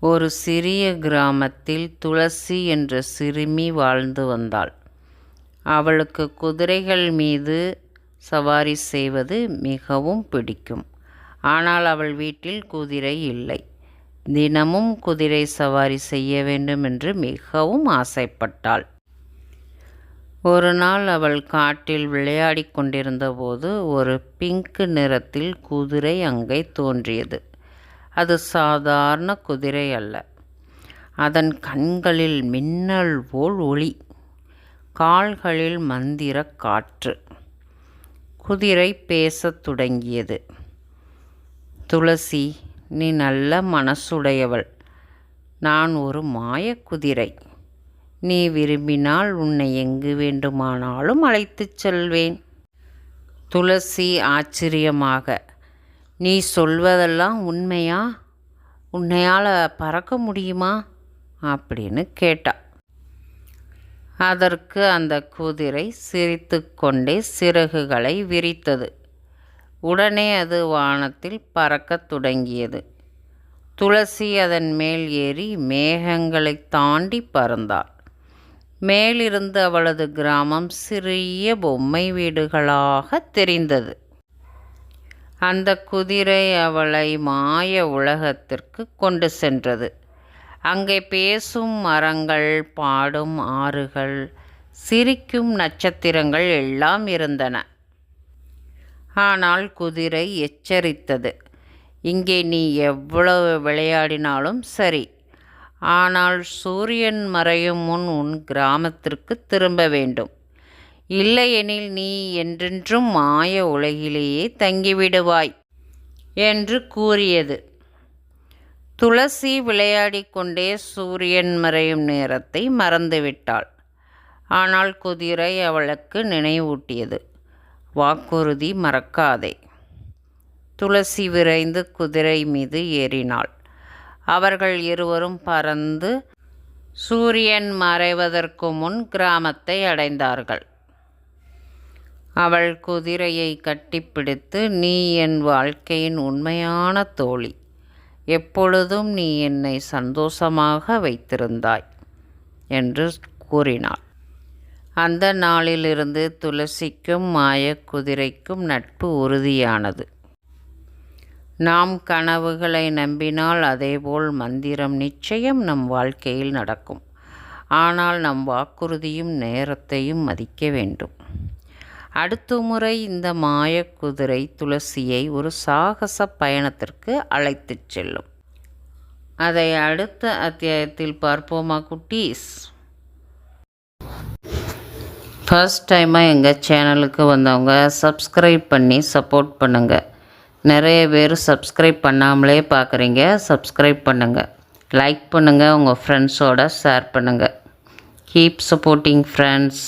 ஒரு சிறிய கிராமத்தில் துளசி என்ற சிறுமி வாழ்ந்து வந்தாள். அவளுக்கு குதிரைகள் மீது சவாரி செய்வது மிகவும் பிடிக்கும். ஆனால் அவள் வீட்டில் குதிரை இல்லை. தினமும் குதிரை சவாரி செய்ய வேண்டும் என்று மிகவும் ஆசைப்பட்டாள். ஒரு நாள் அவள் காட்டில் விளையாடிக் கொண்டிருந்தபோது ஒரு பிங்க் நிறத்தில் குதிரை அங்கே தோன்றியது. அது சாதாரண குதிரை அல்ல. அதன் கண்களில் மின்னல் போல் ஒளி. கால்களில் மந்திரக் காற்று. குதிரை பேசத் தொடங்கியது. துளசி நீ நல்ல மனசுடையவள். நான் ஒரு மாயக் குதிரை. நீ விரும்பினால் உன்னை எங்கு வேண்டுமானாலும் அழைத்துச் செல்வேன். துளசி ஆச்சரியமாக நீ சொல்வதெல்லாம் உண்மையா? உன்னையால் பறக்க முடியுமா? அப்படின்னு கேட்டா. அதற்கு அந்த குதிரை சிரித்து கொண்டே சிறகுகளை விரித்தது. உடனே அது வானத்தில் பறக்கத் தொடங்கியது. துளசி அதன் மேல் ஏறி மேகங்களைத் தாண்டி பறந்தாள். மேலிருந்து அவளது கிராமம் சிறிய பொம்மை வீடுகளாக தெரிந்தது. அந்தக் குதிரை அவளை மாய உலகத்திற்குக் கொண்டு சென்றது. அங்கே பேசும் மரங்கள், பாடும் ஆறுகள், சிரிக்கும் நட்சத்திரங்கள் எல்லாம் இருந்தன. ஆனால் குதிரை எச்சரித்தது இங்கே நீ எவ்வளவு விளையாடினாலும் சரி. ஆனால் சூரியன் மறையும் முன் உன் கிராமத்திற்கு திரும்ப வேண்டும். இல்லையெனில் நீ என்றென்றும் மாய உலகிலேயே தங்கிவிடுவாய் என்று கூறியது. துளசி விளையாடி கொண்டே சூரியன் மறையும் நேரத்தை மறந்துவிட்டாள். ஆனால் குதிரை அவளுக்கு நினைவூட்டியது வாக்குறுதி மறக்காதே. துளசி விரைந்து குதிரை மீது ஏறினாள். அவர்கள் இருவரும் பறந்து சூரியன் மறைவதற்கு முன் கிராமத்தை அடைந்தார்கள். அவள் குதிரையை கட்டிப்பிடித்து நீ என் வாழ்க்கையின் உண்மையான தோழி. எப்பொழுதும் நீ என்னை சந்தோஷமாக வைத்திருந்தாய் என்று கூறினாள். அந்த நாளிலிருந்து துளசிக்கும் மாயக் குதிரைக்கும் நட்பு உறுதியானது. நாம் கனவுகளை நம்பினால் அதேபோல் மந்திரம் நிச்சயம் நம் வாழ்க்கையில் நடக்கும். ஆனால் நம் வாக்குறுதியும் நேரத்தையும் மதிக்க வேண்டும். அடுத்த முறை இந்த மாயக்குதிரை துளசியை ஒரு சாகச பயணத்திற்கு அழைத்துச் செல்லும். அதை அடுத்த அத்தியாயத்தில் பார்ப்போமா குட்டீஸ்? ஃபர்ஸ்ட் டைமாக எங்கள் சேனலுக்கு வந்தவங்க சப்ஸ்கிரைப் பண்ணி சப்போர்ட் பண்ணுங்கள் நிறைய பேர் சப்ஸ்கிரைப் பண்ணாமலே பார்க்குறீங்க. சப்ஸ்கிரைப் பண்ணுங்கள் லைக் பண்ணுங்கள் உங்கள் ஃப்ரெண்ட்ஸோட ஷேர் பண்ணுங்கள் கீப் சப்போர்ட்டிங் ஃப்ரெண்ட்ஸ்.